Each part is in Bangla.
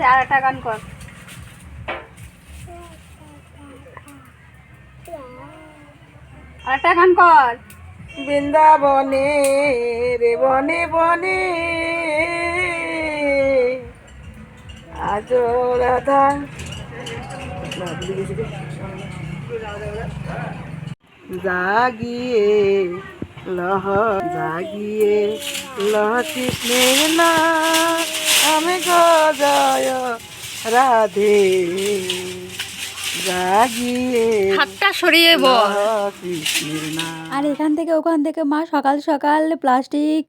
হয়েছে আর একটা গান কর। একটা গান কর। বৃন্দাবনে রে বনে বনে আজ রাধা। জাগিয়ে লহ জাগিয়ে লহ কৃষ্ণের না আমি গজয় রাধে হাতটা সরিয়ে বল। আর এখান থেকে ওখান থেকে মা সকাল সকাল প্লাস্টিক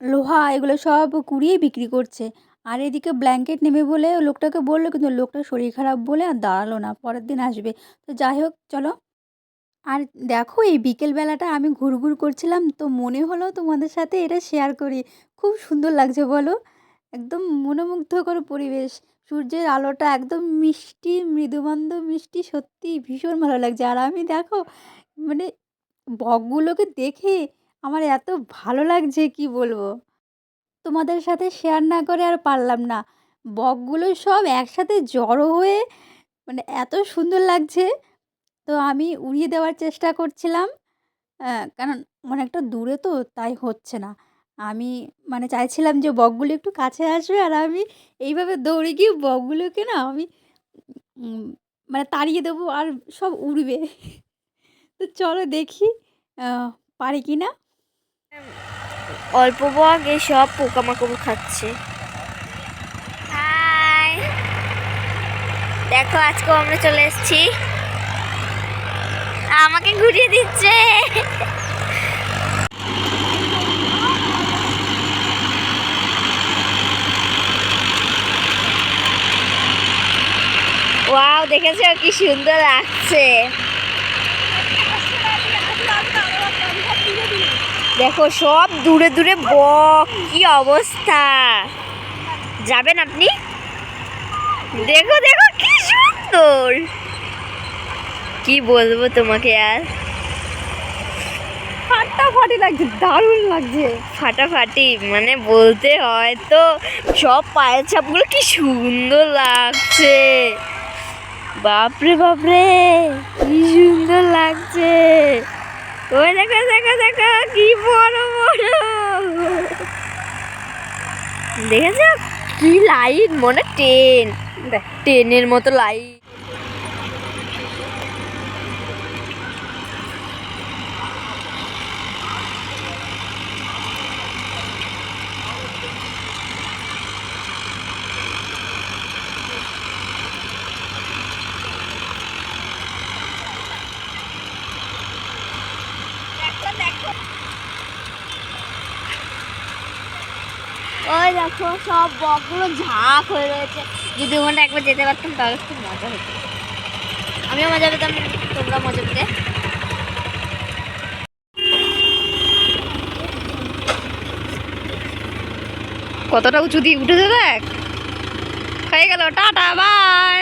লোহা এগুলো সব কুড়িয়ে বিক্রি করছে। আর এদিকে ব্ল্যাঙ্কেট নেবে বলে লোকটাকে বলল কিন্তু লোকটার শরীর খারাপ বলে আর দাঁড়াল না পরের দিন আসবে। তো যাই হোক চলো। আর দেখো এই বিকেলবেলাটা আমি ঘুরঘুর করছিলাম, তো মনে হলো তোমাদের সাথে এটা শেয়ার করি। খুব সুন্দর লাগছে বলো। একদম মনোমুগ্ধকর পরিবেশ। সূর্যের আলোটা একদম মিষ্টি, মৃদুমন্দ মিষ্টি, সত্যি ভীষণ ভালো লাগছে। আর আমি দেখো মানে বকগুলোকে দেখে আমার এত ভালো লাগছে, কি বলব? তোমাদের সাথে শেয়ার না করে আর পারলাম না। বকগুলো সব একসাথে জড়ো হয়ে মানে এত সুন্দর লাগছে। তো আমি উড়িয়ে দেওয়ার চেষ্টা করছিলাম। কারণ অনেকটা দূরে তো তাই হচ্ছে না। আমি মানে চাইছিলাম যে বকগুলো একটু কাছে আসবে আর আমি এইভাবে দৌড়ে গিয়ে বকগুলোকে না আমি মানে তাড়িয়ে দেবো আর সব উড়বে। তো চলো দেখি পারি কি না? অল্প বক এই সব পোকামাকড় খাচ্ছে। হাই। দেখো আজকে আমরা চলে এসেছি। আমাকে ঘুরিয়ে দিচ্ছে। ওয়াও, দেখেছ কি সুন্দর লাগছে? দেখো, সব দূরে দূরে বক কি অবস্থা। যাবেন আপনি? দেখো দেখো, কি সুন্দর। কি বলব তোমাকে আর? ফাটাফাটি লাগছে দারুণ লাগছে। ফাটাফাটি মানে বলতে হয় তো সব পায়ের ছাপগুলো কি সুন্দর লাগছে। বাপরে বাপরে কি সুন্দর লাগছে। ওই দেখো দেখো দেখো কি বড় বড়। দেখেছ? কি লাইট মনে ট্রেন দেখ ট্রেনের মতো লাইট। ওই দেখো, সব বকগুলো ঝাঁক হয়ে রয়েছে। যদি ওখানে একবার যেতে পারতাম, তাহলে খুব মজা হতো। আমিও মজা পেতাম তোমরা মজা পেতে। কতটা উঁচু দিয়ে উঠেছে দেখ। হয়ে গেল, টাটা বাই।